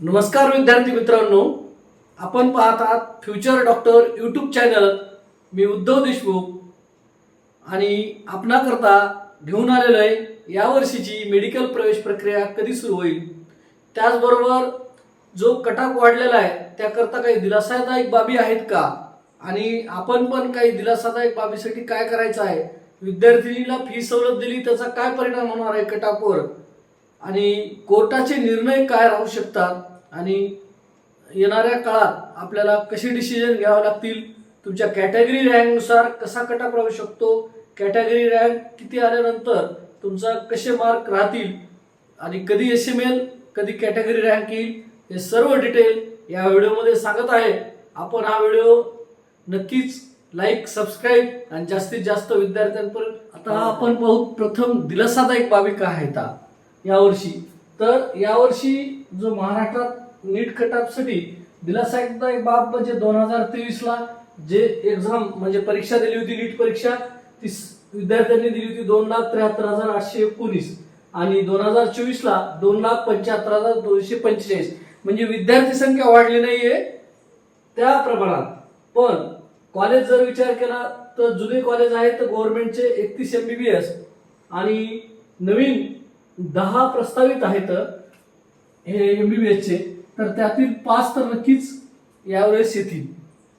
नमस्कार विद्यार्थी मित्रांनो. आपण पाहत आहात फ्युचर डॉक्टर यूट्यूब चॅनल मी उद्धव देशमुख आणि आपणाकरता घेऊन आलेलो आहे यावर्षीची मेडिकल प्रवेश प्रक्रिया कधी सुरू होईल? त्याचबरोबर जो कटाक वाढलेला आहे त्याकरता काही दिलासादायक बाबी आहेत का? आणि आपण पण काही दिलासादायक बाबीसाठी काय करायचं आहे? विद्यार्थिनीला फी सवलत दिली त्याचा काय परिणाम होणार आहे कटाकवर? आणि कोर्टाचे निर्णय काय राहू शकतात आणि येणाऱ्या काळात आपल्याला कसे डिसिजन घ्यावे लागतील? तुमच्या कॅटेगरी रँकनुसार कसा कटाप राहू शकतो? कॅटेगरी रँक किती आल्यानंतर तुमचा कसे मार्क राहतील? आणि कधी एस एम एल कधी कॅटेगरी रँक येईल? हे सर्व डिटेल या व्हिडिओमध्ये सांगत आहे. आपण हा व्हिडिओ नक्कीच लाईक सबस्क्राईब आणि जास्तीत जास्त विद्यार्थ्यांपर्यंत आता आपण पाहू प्रथम दिलासादायक बाबी काय आहेत हा. यावर्षी. तर यावर्षी जो महाराष्ट्रात नीट कटापसाठी एक बाब म्हणजे दोन हजार तेवीसला जे एक्झाम म्हणजे परीक्षा दिली होती नीट परीक्षा ती विद्यार्थ्यांनी दिली होती दोन लाख त्र्याहत्तर हजार आठशे एकोणीस आणि दोन हजार चोवीसला दोन लाख पंच्याहत्तर हजार दोनशे पंचेचाळीस. म्हणजे विद्यार्थी संख्या वाढली नाहीये त्या प्रमाणात. पण कॉलेज जर विचार केला तर जुने कॉलेज आहेत तर गव्हर्नमेंटचे एकतीस एम बी बी एस आणि नवीन दहा प्रस्तावित आहेत हे एम बी बी एसचे तर त्यातील पाच तर नक्कीच यावेळेस येतील.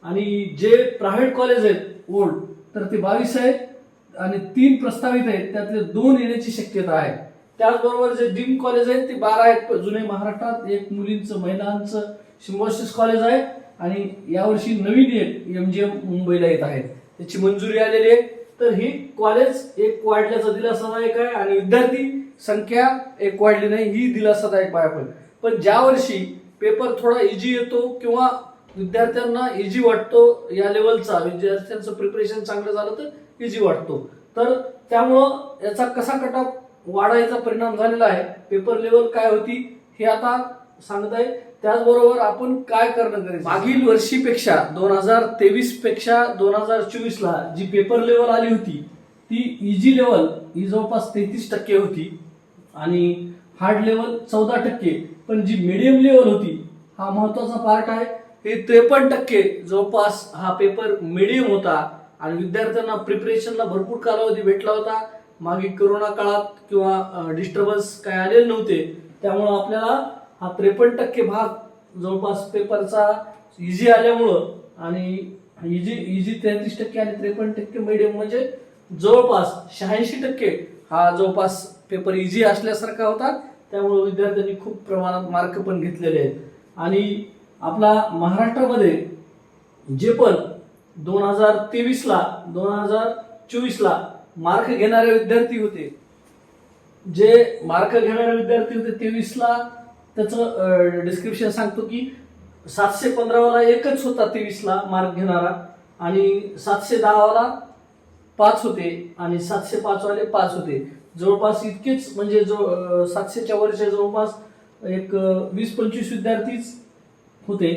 आणि जे प्रायव्हेट कॉलेज आहेत ओल्ड तर ते बावीस आहेत आणि तीन प्रस्तावित आहेत त्यातले दोन येण्याची शक्यता आहे. त्याचबरोबर जे डीम कॉलेज आहेत ते बारा आहेत. जुने महाराष्ट्रात एक मुलींचं महिलांचं सिम्बॉसिस कॉलेज आहे आणि यावर्षी नवीन एक एम जी एम मुंबईला येत आहेत त्याची मंजुरी आलेली आहे. तर ही कॉलेज एक वाढल्याचा दिलासादायक आहे आणि विद्यार्थी संख्या एक वाढली नाही ही दिलासादायक बाब आहे पण. ज्या वर्षी पेपर थोडा इझी येतो किंवा विद्यार्थ्यांना इझी वाटतो या लेवलचा विद्यार्थ्यांचं प्रिपरेशन चांगलं झालं तर इझी वाटतो. तर त्यामुळं याचा कसा कटाप वाढायचा परिणाम झालेला आहे पेपर लेवल काय होती हे आता सांगत आहे त्याचबरोबर आपण काय करणं गरजेचं मागील वर्षीपेक्षा दोन हजार तेवीसपेक्षा दोन हजार चोवीस ला जी पेपर लेवल आली होती ती इझी लेवल ही जवळपास तेहतीस टक्के होती आणि हार्ड लेवल चौदा टक्के. पण जी मिडियम लेवल होती हा महत्त्वाचा पार्ट आहे. हे त्रेपन्न टक्के जवळपास हा पेपर मिडियम होता आणि विद्यार्थ्यांना प्रिपरेशनला भरपूर कालावधी भेटला होता. मागे कोरोना काळात किंवा डिस्टर्बन्स काय आलेले नव्हते त्यामुळं आपल्याला हा त्रेपन्न टक्के भाग जवळपास पेपरचा इझी आल्यामुळं आणि इझी इझी तेहतीस टक्के आणि त्रेपन्न टक्के मिडियम म्हणजे जवळपास शहाऐंशी टक्के हा जवळपास पेपर इझी असल्यासारखा होता. त्यामुळे विद्यार्थ्यांनी खूप प्रमाणात मार्क पण घेतलेले आहेत. आणि आपला महाराष्ट्रामध्ये जे पण दोन हजार तेवीसला दोन हजार चोवीसला मार्क घेणारे विद्यार्थी होते जे मार्क घेणारे विद्यार्थी होते तेवीसला त्याचं डिस्क्रिप्शन सांगतो की सातशे पंधरावाला एकच होता तेवीसला मार्क घेणारा आणि सातशे दहावाला पाच होते आणि सातशे पाचवाले पाच होते. जवळपास इतकेच म्हणजे जो सातशेच्या वरचे जवळपास एक वीस पंचवीस विद्यार्थीच होते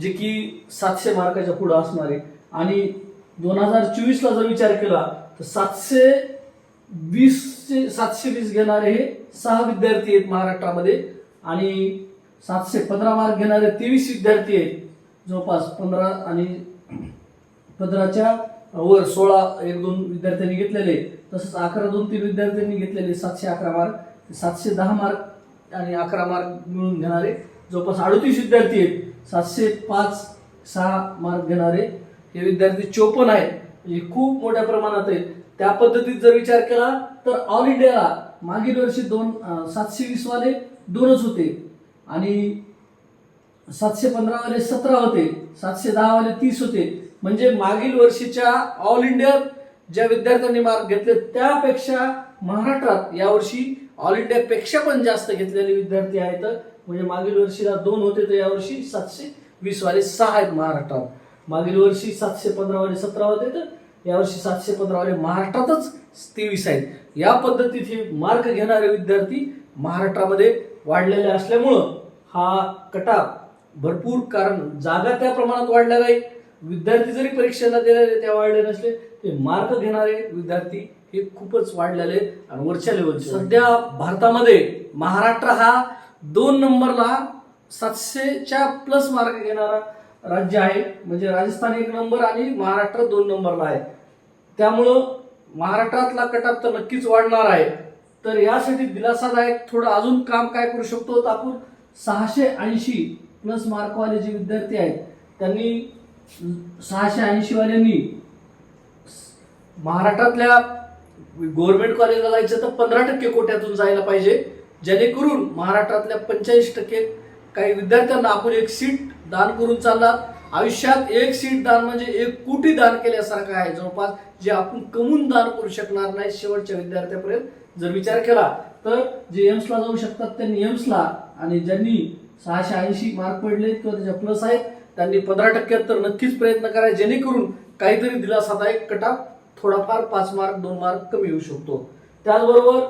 जे की सातशे मार्काच्या पुढे असणारे. आणि दोन हजार चोवीसला जर विचार केला तर सातशे वीसचे सातशे वीस घेणारे हे सहा विद्यार्थी आहेत महाराष्ट्रामध्ये. आणि सातशे पंधरा मार्क घेणारे तेवीस विद्यार्थी आहेत. जवळपास पंधरा आणि पंधराच्या वर सोळा एक दोन विद्यार्थ्यांनी घेतलेले तसंच अकरा दोन तीन विद्यार्थ्यांनी घेतलेले सातशे अकरा मार्क सातशे दहा मार्क आणि अकरा मार्क मिळून घेणारे जवळपास अडतीस विद्यार्थी आहेत. सातशे पाच सहा मार्क घेणारे हे विद्यार्थी चोपन्न आहेत. म्हणजे खूप मोठ्या प्रमाणात आहेत. त्या पद्धतीत जर विचार केला तर ऑल इंडियाला मागील वर्षी दोन सातशे वीस वाले दोनच होते. आणि सातशे पंधरा वाले सतरा होते. सातशे दहा वाले तीस होते. म्हणजे मागील वर्षीच्या ऑल इंडिया ज्या विद्यार्थ्यांनी मार्क घेतले त्यापेक्षा महाराष्ट्रात यावर्षी ऑल इंडियापेक्षा पण जास्त घेतलेले विद्यार्थी आहेत. म्हणजे मागील वर्षीला दोन होते तर यावर्षी सातशे वीस वाले सहा आहेत महाराष्ट्रात. मागील वर्षी सातशे पंधरा वाले सतरा होते तर यावर्षी सातशे पंधरा वाले महाराष्ट्रातच तेवीस आहेत. या पद्धतीचे मार्क घेणारे विद्यार्थी महाराष्ट्रामध्ये वाढलेले असल्यामुळं हा कटाप भरपूर कारण जागा त्या प्रमाणात वाढलेला आहे विद्यार्थी जरी परीक्षेला दिलेले त्या वाढले नसले ते मार्क घेणारे विद्यार्थी हे खूपच वाढलेले आणि वरच्या लेवलचे सध्या भारतामध्ये महाराष्ट्र हा दोन नंबरला सातशेच्या प्लस मार्क घेणारा राज्य आहे. म्हणजे राजस्थान एक नंबर आणि महाराष्ट्र दोन नंबरला आहे. त्यामुळं महाराष्ट्रातला कटाप तर नक्कीच वाढणार आहे. तर यासाठी दिलासादायक थोडं अजून काम काय करू शकतो तर आपण? सहाशे ऐंशी प्लस मार्कवाले जे विद्यार्थी आहेत त्यांनी सहाशे ऐंशीवाल्यांनी महाराष्ट्रातल्या गव्हर्नमेंट कॉलेजला जायचं तर पंधरा टक्के कोट्यातून जायला पाहिजे. जेणेकरून महाराष्ट्रातल्या पंच्याऐंशी टक्के काही विद्यार्थ्यांना आपण एक सीट दान करून चालला. आयुष्यात एक सीट दान म्हणजे एक कोटी दान केल्यासारखं आहे. जवळपास जे आपण कमून दान करू शकणार नाही शेवटच्या विद्यार्थ्यापर्यंत जर विचार केला तर जे एम्सला जाऊ शकतात त्यांनी एम्सला आणि ज्यांनी सहाशे ऐंशी मार्क पडले किंवा त्याच्या प्लस आहेत त्यांनी पंधरा टक्क्यात तर नक्कीच प्रयत्न करा जेणेकरून काहीतरी दिलासादायक कटाप थोडाफार पाच मार्क दोन मार्क कमी येऊ शकतो. त्याचबरोबर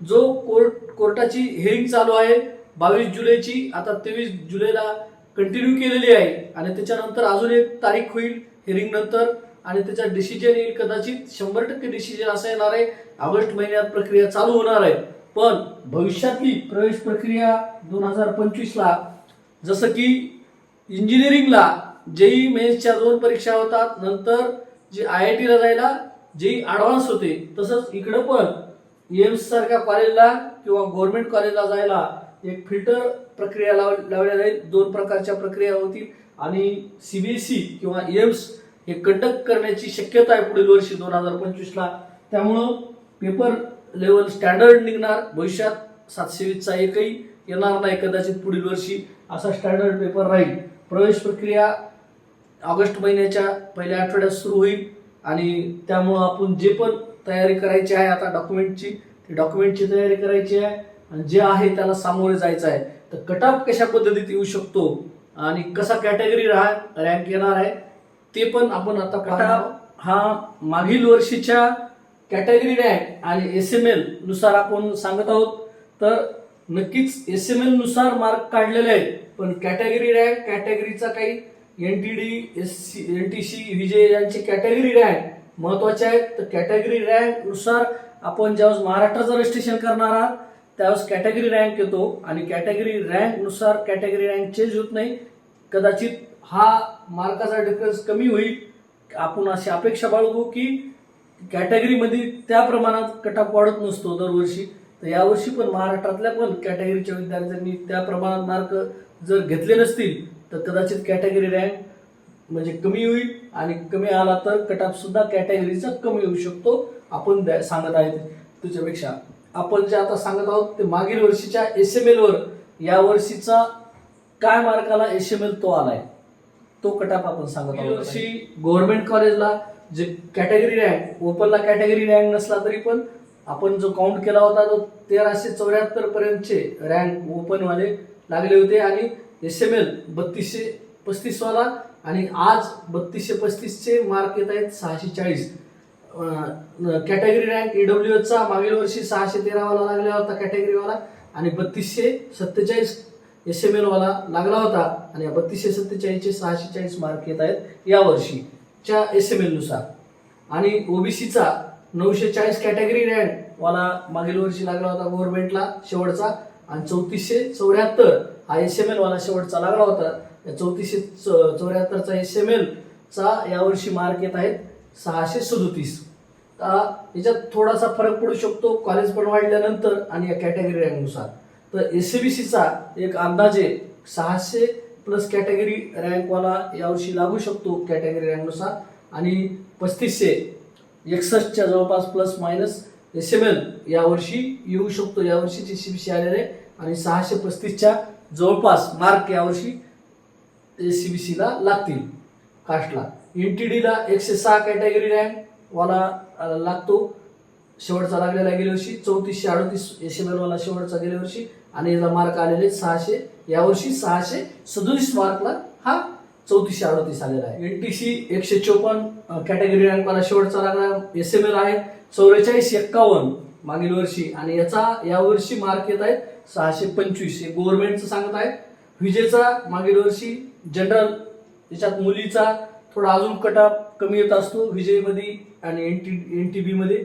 जो कोर्ट कोर्टाची हेरिंग चालू आहे बावीस जुलैची आता तेवीस जुलैला कंटिन्यू केलेली आहे. आणि त्याच्यानंतर अजून एक तारीख होईल हिअरिंग नंतर. आणि त्याचा डिसिजन येईल. कदाचित शंभर टक्के डिसिजन असं येणार आहे. ऑगस्ट महिन्यात प्रक्रिया चालू होणार आहे. पण भविष्यातली प्रवेश प्रक्रिया दोन हजार पंचवीसला जसं की इंजिनिअरिंगला जेई मेन्सच्या दोन परीक्षा होतात. नंतर जे आय आय टीला जायला जेई ॲडव्हान्स होते. तसंच इकडं पण एम्स सारख्या कॉलेजला किंवा गव्हर्नमेंट कॉलेजला जायला एक फिल्टर प्रक्रिया लाव लावल्या जाईल. दोन प्रकारच्या प्रक्रिया होतील. आणि सीबीएसई किंवा एम्स हे कंडक्ट करण्याची शक्यता आहे पुढील वर्षी दोन हजार पंचवीसला. त्यामुळं पेपर लेवल स्टँडर्ड निघणार. भविष्यात सातशे वीसचा एकही येणार नाही कदाचित पुढील वर्षी. असा स्टँडर्ड पेपर राहील. प्रवेश प्रक्रिया ऑगस्ट महिन्याच्या पहिल्या आठवड्यात सुरू होईल. आणि त्यामुळं आपण जे पण तयारी करायची आहे आता डॉक्युमेंटची ती डॉक्युमेंटची तयारी करायची आहे. जे आहे त्याला सामोरे जायचं आहे. तर कटअप कशा पद्धतीत येऊ शकतो आणि कसा कॅटेगरी राहा रँक येणार आहे ते पण आपण आता कटअप हा मागील वर्षीच्या कॅटेगरी रँक आणि एस एम एलनुसार आपण सांगत आहोत. तर नक्कीच एस एम एलनुसार मार्क काढलेले आहेत पण कॅटेगरी रँक कॅटेगरीचा काही N T D S C N T C विजय यांची कॅटेगरी रँक महत्त्वाचे आहेत. तर कॅटेगरी रँकनुसार आपण ज्यावेळेस महाराष्ट्राचं रजिस्ट्रेशन करणार आहात त्यावेळेस कॅटेगरी रँक येतो आणि कॅटेगरी रँकनुसार कॅटेगरी रँक चेंज होत नाही. कदाचित हा मार्काचा डिफरन्स कमी होईल. आपण अशी अपेक्षा बाळगू की कॅटेगरीमध्ये त्या प्रमाणात कटाप वाढत नसतो दरवर्षी. तर यावर्षी पण महाराष्ट्रातल्या पण कॅटेगरीच्या विद्यार्थ्यांनी त्या प्रमाणात मार्क जर घेतले नसतील तर कदाचित कॅटेगरी रँक म्हणजे कमी होईल आणि कमी आला तर कटाप सुद्धा कॅटेगरीचा कमी होऊ शकतो. आपण द्या- सांगत आहे त्याच्यापेक्षा आपण जे आता सांगत आहोत ते मागील वर्षीच्या एस एम एल वर या वर्षीचा काय मार्काला एस एम एल तो आलाय तो कटाप आपण सांगत आहोत वर्षी गव्हर्नमेंट कॉलेजला जे कॅटेगरी रँक ओपनला कॅटेगरी रँक नसला तरी पण आपण जो काउंट केला होता तो तेराशे चौऱ्याहत्तर पर्यंतचे रँक ओपन वाले लागले होते आणि एस एम एल बत्तीसशे पस्तीस वाला आणि आज बत्तीसशे पस्तीसचे मार्क येत आहेत सहाशे चाळीस. कॅटेगरी रँक ईडब्ल्यू चा मागील वर्षी सहाशे तेरावाला लागला होता कॅटेगरीवाला आणि बत्तीसशे सत्तेचाळीस एस एम एलवाला लागला होता. आणि या बत्तीसशे सत्तेचाळीसचे सहाशे चाळीस मार्क येत आहेत या वर्षीच्या एस एम एलनुसार आणि ओबीसीचा नऊशे चाळीस कॅटेगरी रँक वाला मागील वर्षी लागला होता गव्हर्नमेंटला शेवटचा. आणि चौतीसशे चौऱ्याहत्तर हा एस एम एलवाला शेवटचा लागला होता. या चौतीसशे चौऱ्याहत्तरचा एस एम एलचा यावर्षी मार्क येत आहेत. सहाशे सदोतीस. याच्यात थोडासा फरक पडू शकतो. कॉलेज पण वाढल्यानंतर आणि या कॅटेगरी रँकनुसार तर एस सी बी सीचा एक अंदाजे सहाशे प्लस कॅटेगरी रँकवाला यावर्षी लागू शकतो कॅटेगरी रँकनुसार आणि पस्तीसशे एकसष्टच्या जवळपास plus minus S M L यावर्षी येऊ शकतो. यावर्षीची सी बी सी आलेले आणि सहाशे पस्तीसच्या जवळपास मार्क यावर्षी एस सी बी सीला लागतील. कास्टला एन टी डीला एकशे सहा कॅटेगरी रँक वाला लागतो. शेवटचा लागलेला गेल्या वर्षी चौतीसशे अडतीस एस एम एल वाला शेवटचा गेल्या वर्षी. आणि याला मार्क आलेले सहाशे. यावर्षी सहाशे सदोतीस मार्कला हा चौतीसशे अडतीस आलेला आहे. एन टी सी एकशे चोपन्न कॅटेगरी रँक वाला शेवटचा लागला. एस एम एल आहे चौवेचाळीस एक्कावन्न मागील वर्षी. आणि याचा यावर्षी मार्क येत आहेत सहाशे पंचवीस. हे गव्हर्नमेंटचं सांगत आहे. विजेचा मागील वर्षी जनरल याच्यात मुलीचा थोडा अजून कटाप कमी येत असतो विजयमध्ये आणि एन टी एन टी बीमध्ये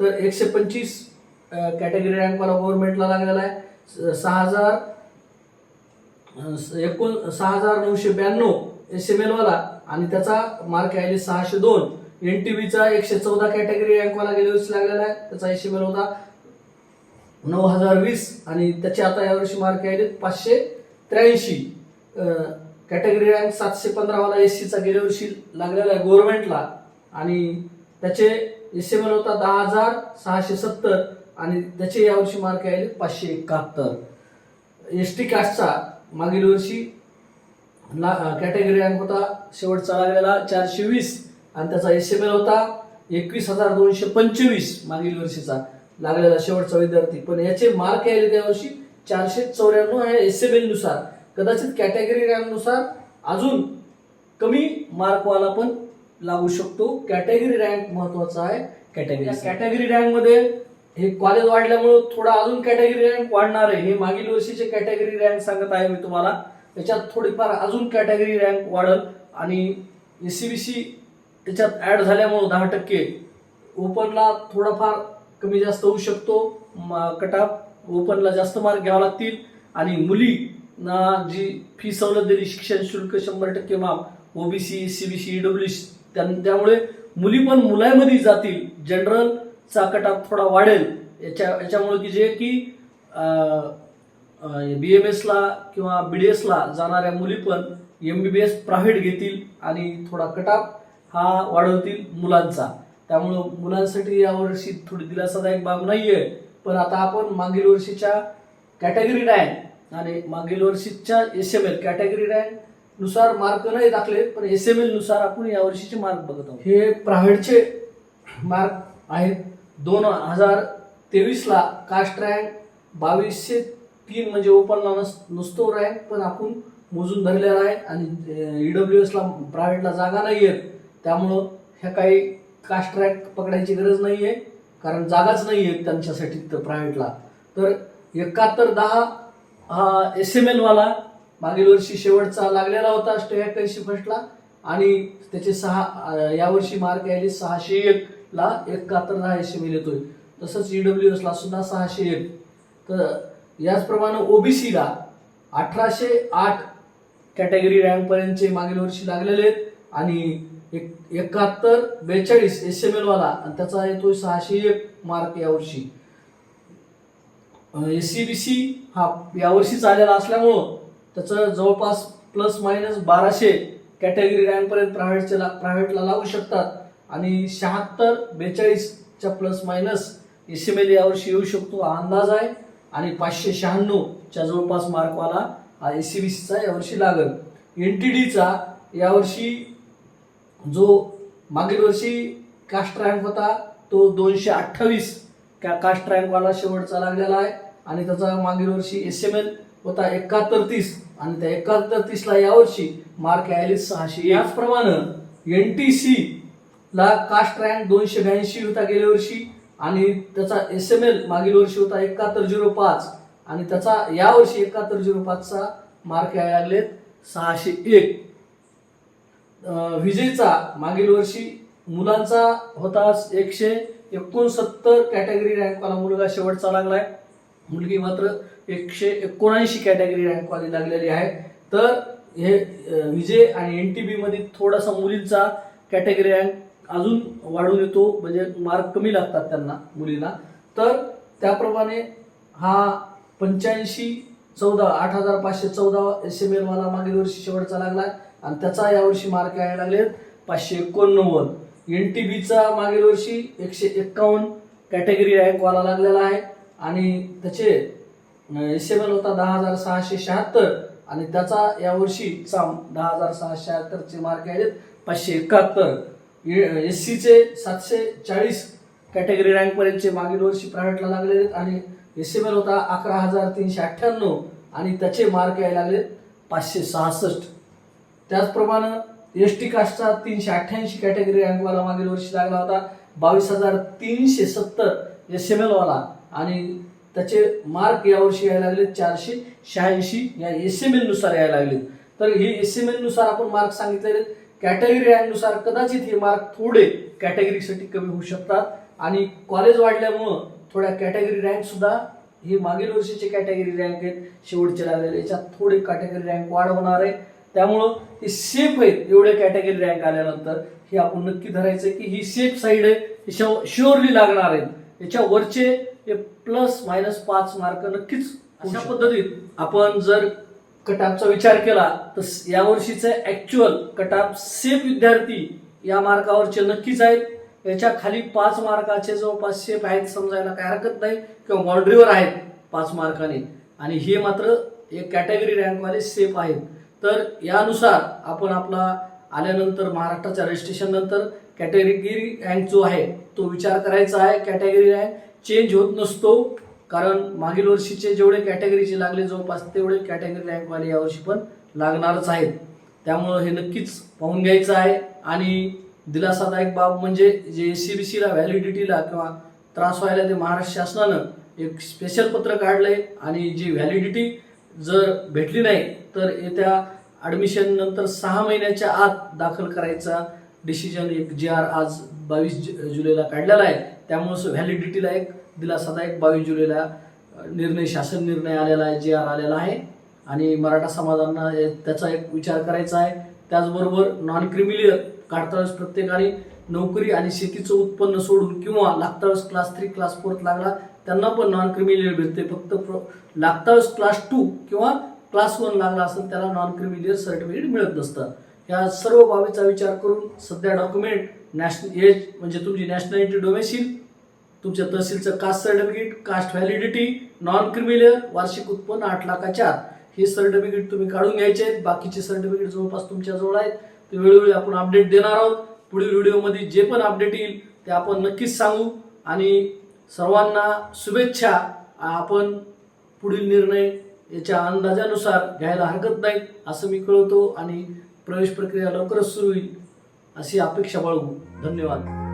तर एकशे पंचवीस कॅटेगरी रँक मला गव्हर्नमेंटला लागलेला आहे. सहा हजार स- एकूण सहा हजार नऊशे ब्याण्णव एस एम एलवाला आणि त्याचा मार्क आहे सहाशे दोन. एन टी बीचा एकशे चौदा कॅटेगरी रँकवाला गेल्यावर गेल्या वर्षी लागलेला आहे. त्याचा एस एम एल होता नऊ हजार वीस आणि त्याचे आता यावर्षी मार्क आहे पाचशे त्र्याऐंशी. कॅटेगरी रँक सातशे पंधरावाला एस सीचा गेल्या वर्षी लागलेला आहे गव्हर्नमेंटला आणि त्याचे एस एम एल होता दहा हजार सहाशे सत्तर आणि त्याचे यावर्षी मार्क आहे पाचशे एकाहत्तर. एस टी कास्टचा मागील वर्षी कॅटेगरी रँक होता शेवटचा लागलेला चारशे वीस आणि त्याचा एस एम एल होता एकवीस हजार दोनशे पंचवीस मागील वर्षीचा लागलेला शेवटचा विद्यार्थी. पण याचे मार्क यायले त्यावर्षी चारशे चौऱ्याण्णव आहे एस एम एलनुसार. कदाचित कॅटेगरी रँकनुसार अजून कमी मार्कवाला पण लागू शकतो. कॅटेगरी रँक महत्त्वाचा आहे. कॅटेगरी कॅटेगरी रँकमध्ये हे कॉलेज वाढल्यामुळे थोडा अजून कॅटेगरी रँक वाढणार आहे. हे मागील वर्षीचे कॅटेगरी रँक सांगत आहे मी तुम्हाला. त्याच्यात थोडीफार अजून कॅटेगरी रँक वाढल आणि एस सी बी सी त्याच्यात ऍड झाल्यामुळं दहा टक्के. ओपनला थोडाफार कमी जास्त होऊ शकतो. कटाप ओपनला जास्त मार्क घ्यावे लागतील. आणि ना जी फी सवलत दिली शिक्षण शुल्क शंभर टक्के माफ ओबीसी सीबीसी ईडब्ल्यू त्यामुळे मुली पण मुलांमध्ये जातील. जनरलचा कटाप थोडा वाढेल. याच्या याच्यामुळे की जे की बी एम एसला किंवा बी डी एसला जाणाऱ्या मुली पण M B B S private घेतील आणि थोडा कटाप हा वाढवतील मुलांचा. त्यामुळं मुलांसाठी यावर्षी थोडी दिलासादायक बाब नाही आहे पण आता आपण मागील वर्षीच्या कॅटेगरी नाही आणि मागील वर्षीच्या एस एम एल कॅटेगरी रँकनुसार मार्क नाही दाखले पण एस एम एलनुसार आपण यावर्षीचे मार्क बघत आहोत. हे प्रायव्हेटचे मार्क आहेत. दोन हजार तेवीसला कास्ट रँक बावीसशे तीन म्हणजे ओपनला नस नुसतो रँक पण आपण मोजून धरलेला आहे आणि ईडब्ल्यू एसला प्रायव्हेटला जागा नाही आहेत त्यामुळं ह्या काही कास्ट रँक पकडायची गरज नाही आहे कारण जागाच नाही आहेत त्यांच्यासाठी तर प्रायव्हेटला तर एकाहत्तर दहा हा एस एम एलवाला मागील वर्षी शेवटचा लागलेला होता स्टेअकऐंशी फर्स्टला आणि त्याचे सहा यावर्षी मार्क यायले सहाशे एक ला. एकाहत्तर दहा एस एम एल येतोय. तसंच ईडब्ल्यू एसला सुद्धा सहाशे एक. तर याचप्रमाणे ओबीसीला अठराशे आठ कॅटेगरी रँकपर्यंतचे मागील वर्षी लागलेले आहेत. आणि एक एकाहत्तर बेचाळीस एस एम एलवाला आणि त्याचा येतोय सहाशे एक मार्क यावर्षी. एस सी बी सी हा यावर्षीच आलेला असल्यामुळं त्याचं जवळपास प्लस मायनस बाराशे कॅटेगरी रँकपर्यंत पर्यंत ला प्रायव्हेटला लागू शकतात. आणि शहात्तर बेचाळीसच्या plus minus S M L यावर्षी येऊ शकतो हा अंदाज आहे. आणि पाचशे शहाण्णवच्या जवळपास मार्कवाला हा एस सी बी सीचा यावर्षी लागेल. एन टी डीचा यावर्षी जो मागील वर्षी कास्ट रँक होता तो दोनशे अठ्ठावीस का कास्ट रँकवाला शेवटचा लागलेला आहे. आणि त्याचा मागील वर्षी एस एम एल होता एकाहत्तर तीस. आणि त्या एकाहत्तर तीसला यावर्षी मार्क यायले सहाशे. याचप्रमाणे एन टी सी ला कास्ट रँक दोनशे ब्याऐंशी होता गेल्या वर्षी. आणि त्याचा एस एम एल मागील वर्षी होता एकाहत्तर झिरो पाच. आणि त्याचा यावर्षी एकाहत्तर झिरो पाचचा मार्क यायला लागलेत सहाशे एक. विजयचा मागील वर्षी मुलांचा होता एकशे. एकोणसत्तर कॅटेगरी रँकवाला मुलगा शेवटचा लागलाय. मुलगी मात्र एकशे एकोणऐंशी कॅटेगरी रँकवाली लागलेली आहे. तर हे विजय आणि एन टी बीमध्ये थोडासा मुलींचा कॅटेगरी रँक अजून वाढून येतो. म्हणजे मार्क कमी लागतात त्यांना मुलींना. तर त्याप्रमाणे हा पंच्याऐंशी चौदा आठ हजार पाचशे चौदा एस एम एल मला मागील वर्षी शेवटचा लागला आणि त्याचा यावर्षी मार्क यायला लागलेत पाचशे एकोणनव्वद. एन टी बीचा मागील वर्षी एकशे एक्कावन्न कॅटेगरी रँकवाला लागलेला आहे. आणि त्याचे एसेबल होता दहा हजार सहाशे शहात्तर आणि त्याचा यावर्षीचा दहा हजार सहाशे शहात्तरचे मार्क आहेत पाचशे एकाहत्तर. एस सीचे सातशे चाळीस कॅटेगरी रँकपर्यंतचे मागील वर्षी प्रायव्हेटला लागलेले आहेत. आणि एसेबल एल होता अकरा हजार तीनशे अठ्ठ्याण्णव आणि त्याचे मार्क यायला लागलेत पाचशे सहासष्ट. त्याचप्रमाणे एस टी कास्टचा तीनशे अठ्ठ्याऐंशी कॅटेगरी रँकवाला मागील वर्षी लागला होता. बावीस हजार तीनशे सत्तर एस एम एलवाला आणि त्याचे मार्क यावर्षी यायला लागले चारशे शहाऐंशी. या एस एम एलनुसार यायला लागले. तर हे एस एम एलनुसार आपण मार्क सांगितलेले कॅटेगरी रँकनुसार कदाचित हे मार्क थोडे कॅटेगरीसाठी कमी होऊ शकतात. आणि कॉलेज वाढल्यामुळं थोड्या कॅटेगरी रँकसुद्धा हे मागील वर्षीचे कॅटेगरी रँक आहेत. शेवटचे लागलेले याच्यात थोडे कॅटेगरी रँक वाढ होणार आहे. त्यामुळं हे सेफ आहेत एवढे कॅटेगरी रँक आल्यानंतर. हे आपण नक्की धरायचं की ही सेफ साईड आहे शुअरली लागणार आहेत. याच्या वरचे हे प्लस मायनस पाच मार्क नक्कीच अशा पद्धतीत आपण जर कटापचा विचार केला तर या वर्षीचे ऍक्च्युअल कटाप सेफ विद्यार्थी या मार्कावरचे नक्कीच आहेत. याच्या खाली पाच मार्काचे जवळपास सेफ आहेत समजायला काय हरकत नाही किंवा बाउंड्रीवर आहेत पाच मार्काने आणि. हे मात्र एक कॅटेगरी रँकवाले सेफ आहेत. तर यानुसार आपण आपला आल्यानंतर महाराष्ट्राच्या रजिस्ट्रेशन नंतर कॅटेगरी रँक जो आहे तो विचार करायचा आहे. कॅटेगरी रँक चेंज होत नसतो कारण मागील वर्षीचे जेवढे कॅटेगरीचे लागले जवळपास तेवढे कॅटेगरी रँकवाले यावर्षी पण लागणारच आहेत. त्यामुळं हे नक्कीच पाहून घ्यायचं आहे. आणि दिलासादायक बाब म्हणजे जे सी बी सीला व्हॅलिडिटीला किंवा त्रास व्हायला ते महाराष्ट्र शासनानं एक स्पेशल पत्र काढलंय. आणि जी व्हॅलिडिटी जर भेटली नाही तर येत्या ॲडमिशन नंतर सहा महिन्याच्या आत दाखल करायचा डिसिजन एक जे आर आज बावीस जुलैला काढलेला आहे. त्यामुळं व्हॅलिडिटीला एक दिलासादायक बावीस जुलैला निर्णय शासन निर्णय आलेला आहे जे आर आलेला आहे. आणि मराठा समाजांना त्याचा एक विचार करायचा आहे. त्याचबरोबर नॉन क्रिमिलियर काढतावेळेस प्रत्येकाने नोकरी आणि शेतीचं उत्पन्न सोडून किंवा लागतावेळेस क्लास थ्री क्लास फोर्थ लागला त्यांना पण नॉन क्रिमिलियर भेटते फक्त प्र क्लास टू किंवा क्लास वन लागला असेल त्याला नॉन क्रिमिलियर सर्टिफिकेट मिळत नसतं. या सर्व बाबीचा विचार करून सध्या डॉक्युमेंट नॅशनल एज म्हणजे तुमची नॅशनॅलिटी डोमेसिल तुमच्या तहसीलचं caste certificate caste validity non creamy layer वार्षिक उत्पन्न आठ लाखाच्या हे सर्टिफिकेट तुम्ही काढून घ्यायचे आहेत. बाकीचे सर्टिफिकेट जवळपास तुमच्याजवळ आहेत. ते वेळोवेळी आपण अपडेट देणार आहोत. पुढील व्हिडिओमध्ये जे पण अपडेट येईल ते आपण नक्कीच सांगू. आणि सर्वांना शुभेच्छा. आपण पुढील निर्णय याच्या अंदाजानुसार घ्यायला हरकत नाही असं मी कळवतो आणि प्रवेश प्रक्रिया लवकरच सुरू होईल अशी अपेक्षा बाळगू. धन्यवाद.